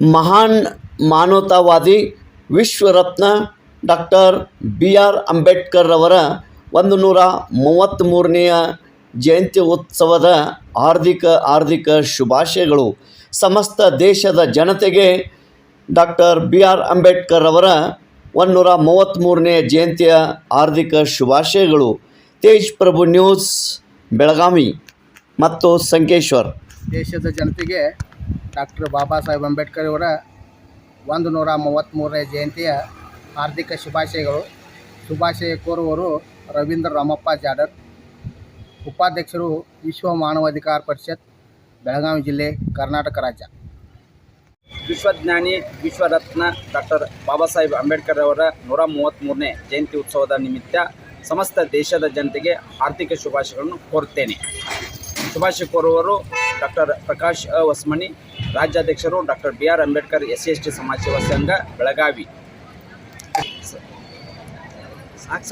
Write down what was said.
ಮಹಾನ್ ಮಾನವತಾವಾದಿ ವಿಶ್ವರತ್ನ ಡಾಕ್ಟರ್ ಬಿ ಆರ್ ಅಂಬೇಡ್ಕರ್ ಅವರ ಒಂದು ನೂರ ಮೂವತ್ತ್ಮೂರನೆಯ ಜಯಂತಿ ಉತ್ಸವದ ಹಾರ್ದಿಕ ಹಾರ್ದಿಕ ಶುಭಾಶಯಗಳು. ಸಮಸ್ತ ದೇಶದ ಜನತೆಗೆ ಡಾಕ್ಟರ್ ಬಿ ಆರ್ ಅಂಬೇಡ್ಕರ್ ಅವರ ಒಂದು ನೂರ ಮೂವತ್ತ್ಮೂರನೇ ಜಯಂತಿಯ ಹಾರ್ದಿಕ ಶುಭಾಶಯಗಳು. ತೇಜ್ ಪ್ರಭು ನ್ಯೂಸ್, ಬೆಳಗಾವಿ. ಮತ್ತು ಸಂಕೇಶ್ವರ್. ದೇಶದ ಜನತೆಗೆ ಡಾಕ್ಟರ್ ಬಾಬಾ ಸಾಹೇಬ್ ಅಂಬೇಡ್ಕರ್ ಅವರ ಒಂದು ನೂರ ಮೂವತ್ತ್ಮೂರನೇ ಜಯಂತಿಯ ಹಾರ್ದಿಕ ಶುಭಾಶಯಗಳು. ಶುಭಾಶಯ ಕೋರುವವರು ರವೀಂದ್ರ ರಾಮಪ್ಪ ಜಾಡರ್ ಉಪಾಧ್ಯಕ್ಷರು ವಿಶ್ವ ಮಾನವಾಧಿಕಾರ ಪರಿಷತ್, ಬೆಳಗಾವಿ ಜಿಲ್ಲೆ, ಕರ್ನಾಟಕ ರಾಜ್ಯ. ವಿಶ್ವಜ್ಞಾನಿ ವಿಶ್ವರತ್ನ ಡಾಕ್ಟರ್ ಬಾಬಾ ಸಾಹೇಬ್ ಅಂಬೇಡ್ಕರ್ ಅವರ ನೂರ ಮೂವತ್ತ್ಮೂರನೇ ಜಯಂತಿ ಉತ್ಸವದ ನಿಮಿತ್ತ ಸಮಸ್ತ ದೇಶದ ಜನತೆಗೆ ಆರ್ಥಿಕ ಶುಭಾಶಯಗಳನ್ನು ಕೋರುತ್ತೇನೆ. ಶುಭಾಶಯ ಕೋರುವವರು ಡಾಕ್ಟರ್ ಪ್ರಕಾಶ್ ಅ. ಹೊಸ್ಮನಿ ರಾಜ್ಯಾಧ್ಯಕ್ಷರು doctor B R Ambedkar S C S T ಸಮಾಜ ಸೇವಾ ಸಂಘ ಬೆಳಗಾವಿ. ಸಾಕು